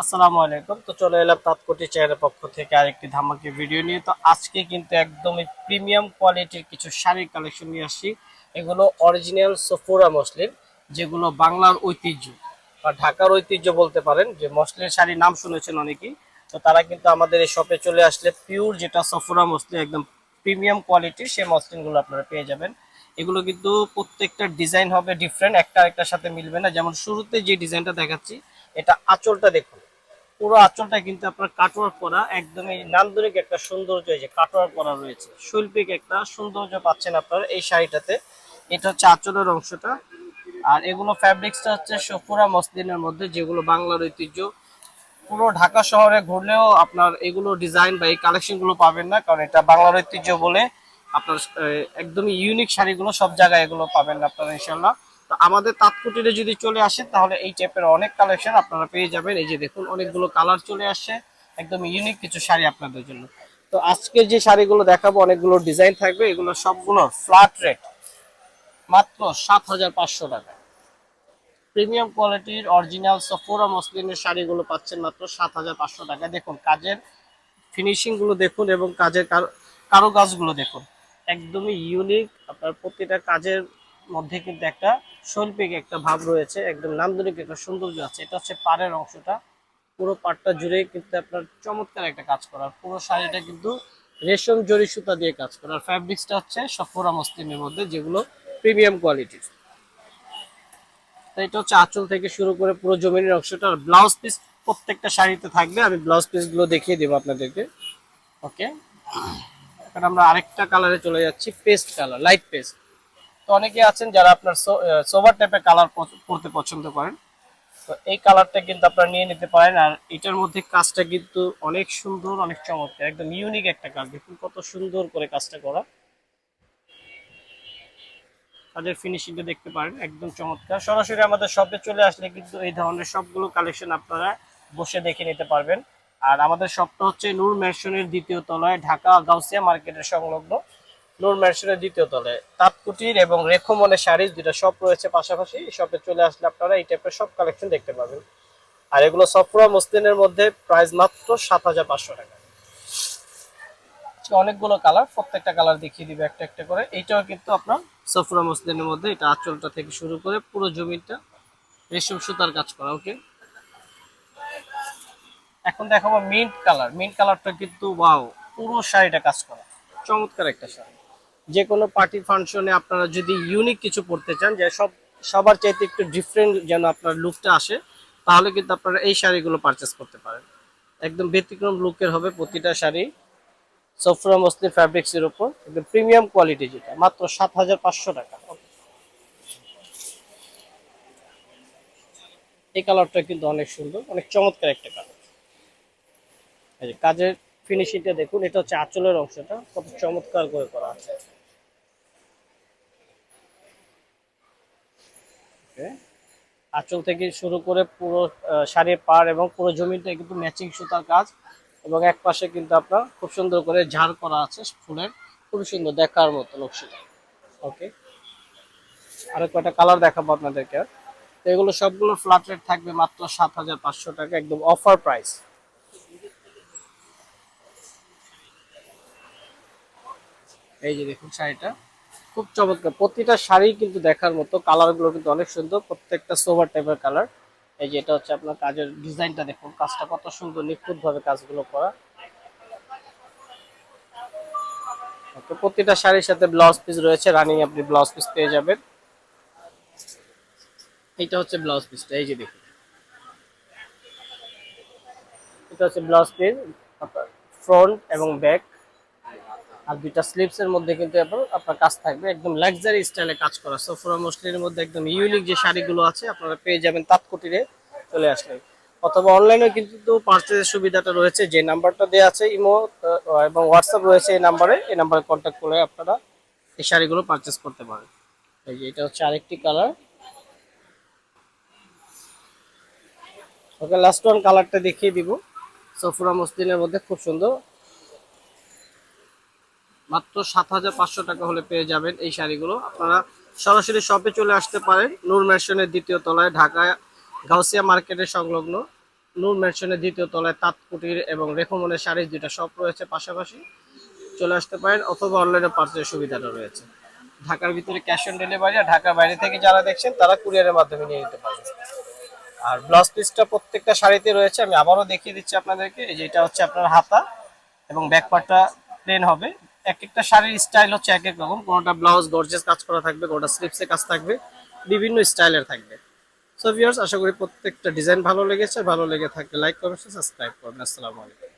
আসসালামু আলাইকুম। তো চলে এলাম তাৎকটি চেয়ারের পক্ষ থেকে আরেকটি ধামাকি ভিডিও নিয়ে। তো আজকে কিন্তু একদমই প্রিমিয়াম কোয়ালিটির কিছু শাড়ির কালেকশন নিয়ে আসছি। এগুলো অরিজিনাল সফুরা মসলিন, যেগুলো বাংলার ঐতিহ্য বা ঢাকার ঐতিহ্য বলতে পারেন। যে মসলিনের শাড়ির নাম শুনেছেন অনেকেই। তো তারা কিন্তু আমাদের এই শপে চলে আসলে পিওর যেটা সফুরা মসলিন, একদম প্রিমিয়াম কোয়ালিটির সেই মসলিনগুলো আপনারা পেয়ে যাবেন। এগুলো কিন্তু প্রত্যেকটা ডিজাইন হবে ডিফারেন্ট একটা আরেকটার সাথে মিলবে না। যেমন শুরুতে যে ডিজাইনটা দেখাচ্ছি, এটা আঁচলটা দেখুন। পুরো আঁচলটা কিন্তু আপনার কাটওয়ার্ক করা, একদমই নান্দনিক একটা সৌন্দর্য এই যে কাটওয়ার্ক করা রয়েছে। শৈল্পিক একটা সৌন্দর্য পাচ্ছেন আপনারা এই শাড়িটাতে। এটা হচ্ছে আঁচলের অংশটা। আর এগুলো ফ্যাব্রিক্সটা হচ্ছে সফুরা মসলিনের মধ্যে, যেগুলো বাংলার ঐতিহ্য। পুরো ঢাকা শহরে ঘুরলেও আপনার এগুলো ডিজাইন বা এই কালেকশনগুলো পাবেন না, কারণ এটা বাংলার ঐতিহ্য বলে আপনার একদমই ইউনিক শাড়িগুলো সব জায়গায় এগুলো পাবেন না আপনারা ইনশাল্লাহ আমাদের তাৎকুটিরে যদি চলে আসে তাহলে এই টাইপের অনেক কালেকশন আপনারা পেয়ে যাবেন। এই যে দেখুন, অনেকগুলো কালার চলে আসছে। একদম ইউনিক কিছু শাড়ি আপনাদের জন্য। তো আজকে যে শাড়িগুলো দেখাবো, অনেকগুলো ডিজাইন থাকবে। এগুলো সবগুলো ফ্ল্যাট রেট মাত্র সাত হাজার পাঁচশো টাকা। প্রিমিয়াম কোয়ালিটির অরিজিনাল সফোরা মসলিনের শাড়িগুলো পাচ্ছেন মাত্র সাত হাজার পাঁচশো টাকা। দেখুন, কাজের ফিনিশিংগুলো দেখুন এবং কাজের কারও কাজগুলো দেখুন। একদমই ইউনিক আপনার প্রতিটা কাজের মধ্যে কিন্তু একটা শৈল্পিক একটা ভাব রয়েছে, একদম নান্দনিক একটা সৌন্দর্য আছে। এটা হচ্ছে পাড়ের অংশটা। পুরো পাটটা জুড়ে কিন্তু আপনার চমৎকার একটা কাজ করার পুরো শাড়িটা কিন্তু রেশম জরি সুতা দিয়ে কাজ করার ফ্যাব্রিক্সটা হচ্ছে সফোরা মসলিনের মধ্যে, যেগুলো প্রিমিয়াম কোয়ালিটির তো এটা হচ্ছে আঁচল থেকে শুরু করে পুরো জমিনের অংশটা। আর ব্লাউজ পিস প্রত্যেকটা শাড়িতে থাকবে। আমি ব্লাউজ পিসগুলো দেখিয়ে দেবো আপনাদেরকে। ওকে এখন আমরা আরেকটা কালারে চলে যাচ্ছি পেস্ট কালার লাইট পেস্ট তো অনেকে আছেন যারা আপনার সোভার টাইপের কালার পরতে পছন্দ করেন। তো এই কালারটা কিন্তু আপনারা নিয়ে নিতে পারেন, আর এটার মধ্যে কাজটা কিন্তু অনেক সুন্দর, অনেক চমৎকার, একদম ইউনিক একটা কাজ। দেখুন কত সুন্দর করে কাজটা করা। কাজের ফিনিশিংটা দেখতে পারেন, একদম চমৎকার। সরাসরি আমাদের শপে চলে আসলে কিন্তু এই ধরনের সবগুলো কালেকশন আপনারা বসে দেখে নিতে পারবেন। আর আমাদের শপটা হচ্ছে নূর ম্যানশনের দ্বিতীয় তলায়, ঢাকা গাউসিয়া মার্কেটের সংলগ্ন। নূর ম্যানশনের দ্বিতীয় তলায় তাঁতকুটির এবং রেখমনের শাড়ির দুটো শপ রয়েছে পাশাপাশি। শপে চলে আসলে আপনারা এই টাইপের সব কালেকশন দেখতে পাবেন। আর এগুলো সফরা মসলিনের মধ্যে প্রাইস মাত্র সাত হাজার পাঁচশো টাকা। অনেকগুলো কালার প্রত্যেকটা কালার দেখিয়ে দিবে একটা একটা করে। এইটাও কিন্তু আপনার সফরা মসলিনের মধ্যে, এটা আঁচলটা থেকে শুরু করে পুরো জমিটা রেশম সুতার কাজ করা ওকে এখন দেখাবো মিন্ট কালার মিন্ট কালারটা কিন্তু ওয়াও পুরো শাড়িটা কাজ করা। চমৎকার একটা শাড়ি। যে কোনো পার্টি ফাংশনে আপনারা যদি ইউনিক কিছু পড়তে চান, যে সব, সবার চাইতে একটু ডিফারেন্ট যেন আপনার লুকটা আসে, তাহলে কিন্তু আপনারা এই শাড়িগুলো পারচেস করতে পারেন। একদম ব্যতিক্রম লুকের হবে প্রতিটা শাড়ি। সফরা মসলিন ফ্যাব্রিক্সের উপর। একদম প্রিমিয়াম কোয়ালিটি যেটা, মাত্র সাত হাজার পাঁচশো টাকা। এই কালারটা কিন্তু অনেক সুন্দর, অনেক চমৎকার একটা কালার কাজের ফিনিশিংটা দেখুন, এটা হচ্ছে আঁচলের অংশটা, কত চমৎকার করে করা আছে। আঁচল থেকে শুরু করে পুরো শাড়ির পাড় এবং পুরো জমিটা কিন্তু ম্যাচিং সুতার কাজ এবং এক পাশে কিন্তু আপনার খুব সুন্দর করে ঝাড় করা আছে ফুলের খুব সুন্দর দেখার মতো নকশিটা। ওকে। আরও কয়টা কালার দেখাবো আপনাদেরকে। তো এগুলো সবগুলো ফ্ল্যাট রেট থাকবে মাত্র সাত হাজার পাঁচশো টাকা, একদম অফার প্রাইস এই যে দেখুন শাড়িটা। খুব চমৎকার। প্রতিটা শাড়ি কিন্তু দেখার মতো কালারগুলো কিন্তু অনেক সুন্দর, প্রত্যেকটা সোভার টাইপের কালার। এই যে এটা হচ্ছে আপনার কাজের ডিজাইনটা দেখুন, কাজটা কত সুন্দর নিখুঁত ভাবে কাজগুলো করা। তো প্রতিটা শাড়ির সাথে ব্লাউজ পিস রয়েছে, রানিং আপনি ব্লাউজ পিস পেয়ে যাবেন। এইটা হচ্ছে ব্লাউজ পিসটা, এই যে দেখুন। এটা হচ্ছে ব্লাউজ পিস ফ্রন্ট এবং ব্যাক আর দুইটা স্লিপস এর মধ্যে কিন্তু আপনার কাজ থাকবে। একদম লাক্সারি স্টাইলে কাজ করা। সোফরা মসলিনের মধ্যে একদম ইউনিক যে শাড়িগুলো আছে, আপনারা পেয়ে যাবেন তাৎকুটিরে চলে আসলে। অথবা অনলাইনে কিন্তু পার্চেজের সুবিধাটা রয়েছে। যে নাম্বারটা দেওয়া আছে, ইমো এবং হোয়াটসঅ্যাপ রয়েছে এই নাম্বারে এই নাম্বারে কন্ট্যাক্ট করে আপনারা এই শাড়িগুলো পারচেস করতে পারেন। এই যে এটা হচ্ছে আরেকটি কালার ওকে লাস্ট ওয়ান কালারটা দেখিয়ে দিব। সফুরা মসলিনের মধ্যে খুব সুন্দর মাত্র সাত হাজার পাঁচশো টাকা হলে পেয়ে যাবেন এই শাড়িগুলো। আপনারা সরাসরি শপে চলে আসতে পারেন, নূর ম্যানশনের দ্বিতীয় তলায়, ঢাকা গাউসিয়া মার্কেটের সংলগ্ন। নূর ম্যানশনের দ্বিতীয় তলায় তাঁত কুটির এবং রেখমনের শাড়ির দুইটা শপ রয়েছে পাশাপাশি। চলে আসতে পারেন অথবা অনলাইনে পার্সেলের সুবিধাটা রয়েছে। ঢাকার ভিতরে ক্যাশ অন ডেলিভারি আর ঢাকার বাইরে থেকে যারা দেখছেন, তারা কুরিয়ারের মাধ্যমে নিয়ে নিতে পারবেন। আর ব্লাউজ পিসটা প্রত্যেকটা শাড়িতে রয়েছে, আমি আবারও দেখিয়ে দিচ্ছি আপনাদেরকে। এই যে এটা হচ্ছে আপনার হাতা এবং ব্যাক পার্টটা প্লেন হবে। এক একটা শাড়ির স্টাইল হচ্ছে এক এক রকম। কোনোটা ব্লাউজ গর্জেস কাজ করা থাকবে, কোনোটা স্লিপসে কাজ থাকবে, বিভিন্ন স্টাইলের থাকবে। সো ভিউয়ার্স আশা করি প্রত্যেকটা ডিজাইন ভালো লেগেছে। ভালো লেগে থাকলে লাইক কমেন্ট সাবস্ক্রাইব করবেন। আসসালামু আলাইকুম।